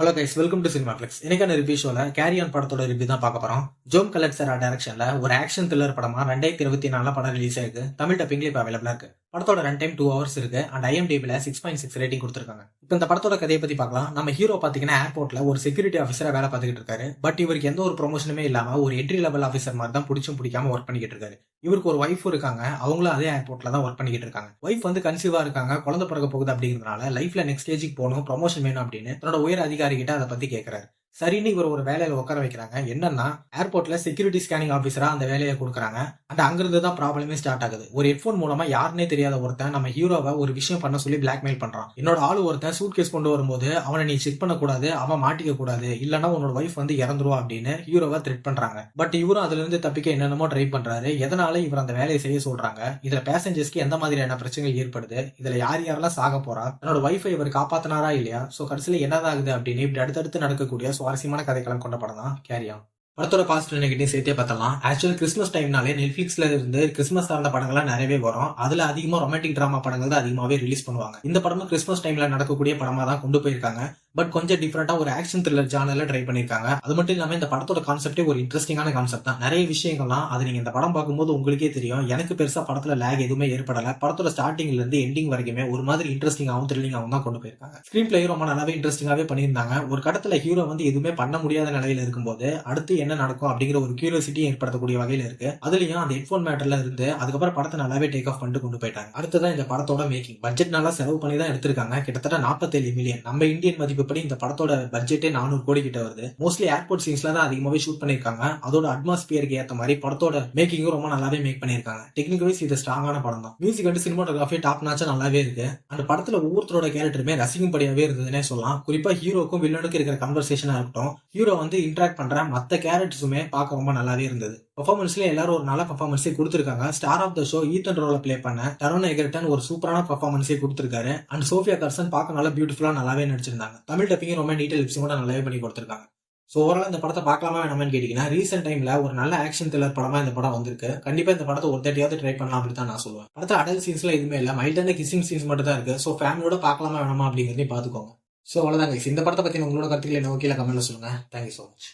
Hello guys welcome to cinema flex எனக்கான review ஷோல carry on படத்தோட ரிவ்யூ தான் பார்க்க போறோம். ஜோம் கலர் சார் டைரக்ஷன்ல ஒரு ஆக்ஷன் த்ரில்லர் படமா ரெண்டாயிரத்தி இருபத்தி நாலு படம் ரிலீஸ் ஆயிருக்கு. தமிழ் டப்பிங்ல இப்போ அவைலபிளா இருக்கு. படத்தோட ரன் டைம் டூ ஹவர்ஸ் இருக்கு அண்ட் ஐஎம்டிபில சிக்ஸ் பாயிண்ட் சிக்ஸ் ரேட்டிங் கொடுத்துருக்காங்க. இப்போ இந்த படத்தோட கதையை பத்தி பார்க்கலாம். நம்ம ஹீரோ பாத்தீங்கன்னா ஏர்போர்ட்ல ஒரு செக்யூரிட்டி ஆஃபீஸரா வேலை பார்த்துக்கிட்டு இருக்காரு. பட் இவருக்கு எந்த ஒரு ப்ரொமோஷனுமே இல்லாம ஒரு என்ட்ரி லெவல் ஆஃபீஸர் மாதிரி தான் பிடிச்சும் பிடிக்காம ஒர்க் பண்ணிக்கிட்டு இருக்காரு. இவருக்கு ஒரு ஒய்ஃப் இருக்காங்க. அவங்களும் அதே ஏர்போர்ட்ல தான் ஒர்க் பண்ணிக்கிட்டு இருக்காங்க. ஒய்ஃப் வந்து கன்சீவா இருக்காங்க. குழந்தை பிறக்க போகுது அப்படிங்கிறதுனால லைஃப்ல நெக்ஸ்ட் ஸ்டேஜுக்கு போகணும் ப்ரொமோஷன் வேணும் அப்படின்னு தன்னோட உயர் அதிகாரி கிட்ட அதை பத்தி கேட்கிறாரு சரின்னு இவர் ஒரு வேலையில உட்கார வைக்கிறாங்க. என்னன்னா ஏர்போர்ட்ல செக்யூரிட்டி ஸ்கேனிங் ஆஃபீஸரா அந்த வேலையை கொடுக்குறாங்க. அண்ட் அங்கிருந்து தான் ப்ராப்ளமே ஸ்டார்ட் ஆகுது. ஒரு ஹெட்ஃபோன் மூலமா யாருனே தெரியாத ஒருத்தன் நம்ம ஹீரோவை ஒரு விஷயம் பண்ண சொல்லி பிளாக்மெயில் பண்றான். என்னோட ஆளு ஒருத்தன் சூட் கேஸ் கொண்டு வரும்போது அவனை நீ செக் பண்ணக்கூடாது அவன் மாட்டிக்க கூடாது இல்லனா உன்னோட ஒய்ஃப் வந்து இறந்துருவா அப்படின்னு ஹீரோவை த்ரெட் பண்றாங்க. பட் இவரும் அதுல இருந்து தப்பிக்க என்னென்னமோ ட்ரை பண்றாரு. எதனால இவர் அந்த வேலையை செய்ய சொல்றாங்க? இதுல பேசஞ்சர்ஸ்க்கு எந்த மாதிரியான பிரச்சனைகள் ஏற்படுது? இதுல யார் யாரெல்லாம் சாக போறா? தன்னோட ஒய்ஃபை இவர் காப்பாத்தினாரா இல்லையா? சோ கடைசியில என்னதான் ஆகுது அப்படின்னு இப்படி அடுத்தடுத்து நடக்கக்கூடிய சுவாரஸ்யமான கதைக்களம் கொண்ட படம் தான் கேரியா படத்தோட பாசிட்டிவ் நெகட்டிவ் சேர்த்தே பார்த்தலாம் ஆக்சுவல் கிறிஸ்மஸ் டைம்னாலே நெட்ஃபிளிக்ஸ்ல இருந்து கிறிஸ்மஸ் சார்ந்த படங்கள்லாம் நிறையவே வரும். அதுல அதிகமாக ரொமான்டிக் டிராமா படங்கள் தான் அதிகமாகவே ரிலீஸ் பண்ணுவாங்க. இந்த படமும் கிறிஸ்மஸ் டைம்ல நடக்கக்கூடிய படமா தான் கொண்டு போயிருக்காங்க. பட் கொஞ்சம் டிஃப்ரெண்டா ஒரு ஆக்ஷன் த்ரில்லர் ஜானர்ல ட்ரை பண்ணிருக்காங்க. அது மட்டும் இல்லாம இந்த படத்தோட கான்செப்டே ஒரு இன்ட்ரெஸ்டிங்கான கான்செப்ட் தான். நிறைய விஷயங்கள்லாம் அது நீங்க இந்த படம் பார்க்கும்போது உங்களுக்கே தெரியும். எனக்கு பெருசா படத்துல லேக் எதுவுமே ஏற்படல. படத்தோட ஸ்டார்டிங்ல இருந்து எண்டிங் வரைக்குமே ஒரு மாதிரி இன்ட்ரெஸ்டிங்காகவும் த்ரில்லிங்காகவும் தான் கொண்டு போயிருக்காங்க. ஸ்கிரீன் பிளே ரொம்ப நல்லாவே இன்ட்ரெஸ்டிங்காவே பண்ணியிருந்தாங்க. ஒரு கடத்துல ஹீரோ வந்து எதுவுமே பண்ண முடியாத நிலையில இருக்கும்போது அடுத்து என்ன நடக்கும் அப்படிங்கிற ஒரு கியூரியாசிட்டியும் ஏற்படுத்தக்கூடிய வகையில இருக்கு. அதுலயும் அந்த ஹெட்ஃபோன் மேட்டர்ல இருந்து அதுக்கப்புறம் படத்தை நல்லாவே டேக் ஆஃப் பண்ணிட்டு கொண்டு போயிட்டாங்க. அடுத்ததான் இந்த படத்தோட மேக்கிங் பட்ஜெட் நல்லா செலவு பண்ணி தான் எடுத்திருக்காங்க. கிட்டத்தட்ட நாற்பத்தேழு மில்லியன் நம்ம இந்தியன் மதிப்பு படி இந்த படத்தோட பட்ஜெட்டே நானூறு கோடி கிட்ட வருது. மோஸ்ட்லி ஏர்போர்ட் சீன்ஸ்ல தான் அதிகமாவே ஷூட் பண்ணிருக்காங்க அதோட அட்மாஸ்பியருக்கு ஏத்த மாதிரி படத்தோட மேக்கிங்கும் ரொம்ப நல்லாவே மேக் பண்ணிருக்காங்க டெக்னிக்கல் வைஸ் இது ஸ்ட்ராங்கான படம் தான். Music and cinematography top notch நல்லாவே இருக்கு. அந்த படத்துல ஒவ்வொருத்தரோட கேரக்டருமே ரசிக்கும்படியாவே இருந்ததுன்னே சொல்லலாம். குறிப்பா ஹீரோக்கும் வில்லனுக்கும் இருக்கிற கன்வர்சேஷனா இருக்கட்டும் ஹீரோ வந்து இன்டராக்ட் பண்ற மத்த கேரக்டர்ஸுமே பார்க்க ரொம்ப நல்லாவே இருந்தது. பர்ஃபார்மன்ஸ்ல எல்லாரும் ஒரு நல்ல பர்ஃபார்மன்ஸே கொடுத்துருக்காங்க. Star of the show Ethan ரோல ப்ளே பண்ண தருண் எகர்டன் ஒரு சூப்பரான பர்ஃபார்மன்ஸே கொடுத்துருக்காரு. அண்ட் சோஃபியா கர்சன் பார்க்க நல்லா பியூட்டிஃபுல்லா நல்லாவே நடிச்சிருந்தாங்க. தமிழ் டப்பிங் ரொம்ப நீட்டல் லிப்ஸும் கூட நல்லாவே பண்ணி கொடுத்துருக்காங்க. ஸோ ஓவரால் இந்த படத்தை பார்க்கலாமா வேணாமான்னு கேட்டீங்கன்னா ரீசெண்ட் டைமில் ஒரு நல்ல ஆக்ஷன் த்ரில்லர் படமாக இந்த படம் வந்திருக்கு. கண்டிப்பாக இந்த படத்தை ஒரு தேட்டியாவது ட்ரை பண்ணலாம் அப்படின்னு தான் நான் சொல்லுவேன். அடுத்த அடல் சீன்ஸ்ல எதுவுமே இல்லை. மைல்டான கிசிங் சீன்ஸ் மட்டும் தான் இருக்குது ஸோ ஃபேமிலியோட பார்க்கலாமா வேணாமா அப்படிங்கிறதையும் பார்த்துக்கோங்க. ஸோ அவ்வளோதான் இந்த படத்தை பற்றி உங்களோட கருத்துக்களை நோக்கியில் கமெண்ட்டில் சொல்லுங்கள் சொல்லுங்க. Thank you so much